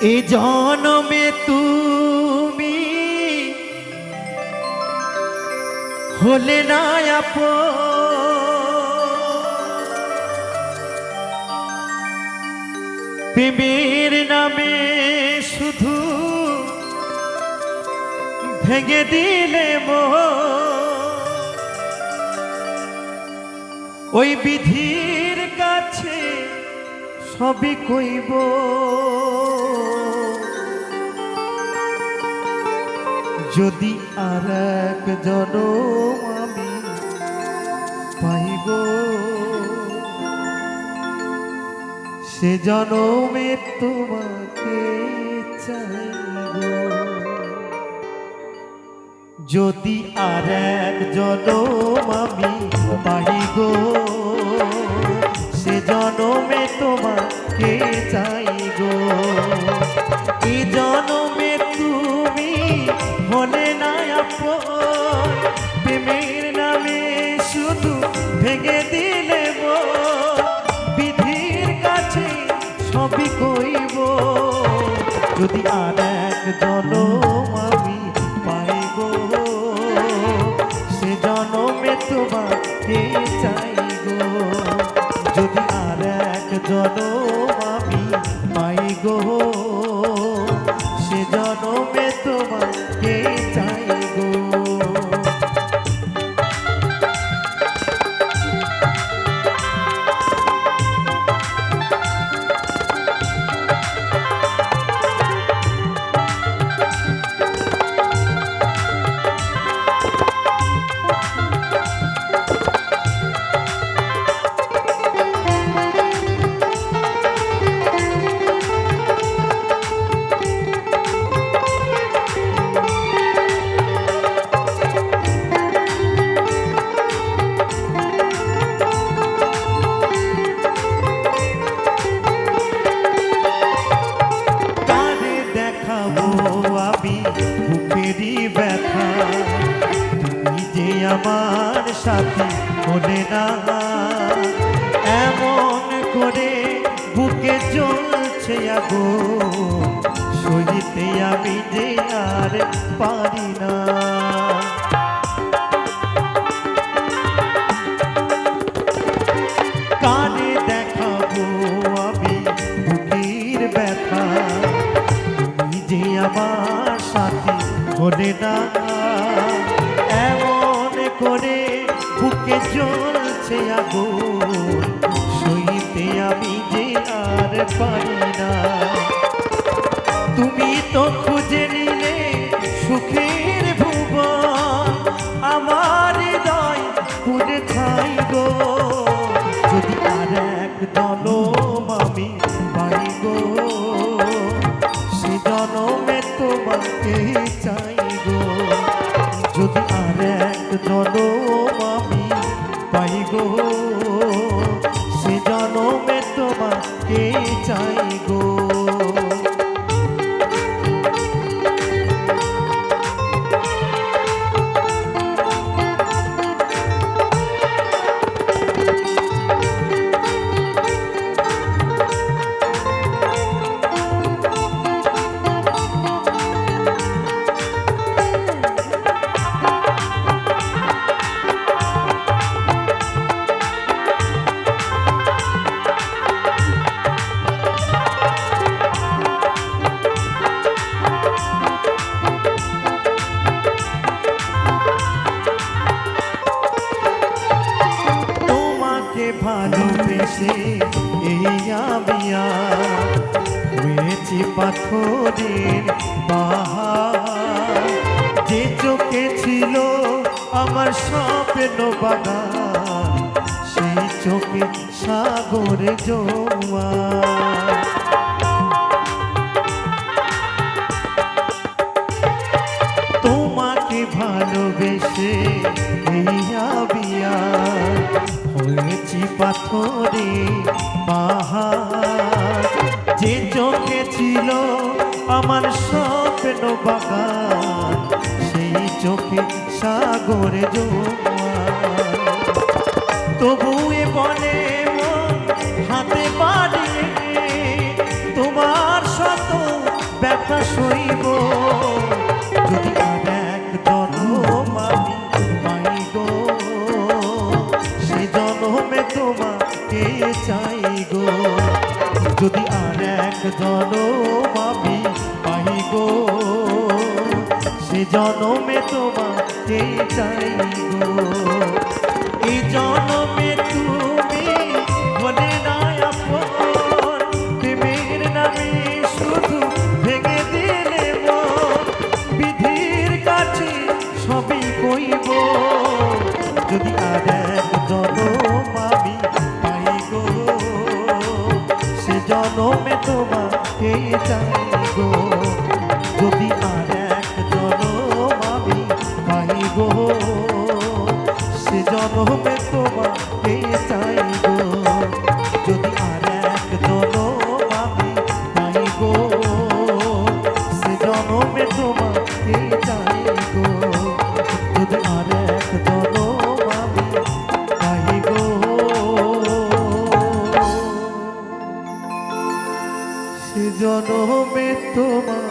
এ জনমে তুমি হলে না প্রেমের নামে শুধু ভেঙে দিলে মোহ। ওই বিধির কাছে সবই কইব। যদি আর এক জনম আমি পাইব, সে জনমে তোমাকে চাইব। যদি আর এক জনম আমি পাই গো সে জনমে তোমাকে সবই কইব। যদি আর এক জনম আমি পাইব সে জনমে তোমাকে চাই। হলে না। এমন করে বুকে জ্বলছে আগো। সইতে আমি যে আর পারি না। আমার সাথে হলে না। এমন করে বুকে জ্বলছে আগুন। সইতে আমি যে আর পারি না। তুমি তো খুঁজে নিলে সুখের ভুবন। আমার হৃদয় পুরে ছাই গো। যদি আর এক জনম আমি পাই গো, সে জনমে তোমাকে চাই। গো। এই আমিয়া হয়েছি পাথরের পাহাড় যে চোখে ছিল আমার স্বপ্ন বাগান, সেই চোখে সাগরে জোয়া তোমাকে ভালোবেসে আবিয়া হয়েছি পাথরে পাহাড়। যে চোখে ছিল আমার স্বপ্ন বাগান, সেই চোখে সাগরে তবু এ বলে হাতে পারে তোমার শত ব্যথা সইব। যদি চাই গো। যদি আর এক জন্ম আমি পাই গো, সে জন্মে তোমাকে চাই গো। এই জন্মে তুমি বলে না আপন, প্রেমের নামে শুধু কাছে সবই কইব, যদি তোমাকে চাই গো জনমে তোমার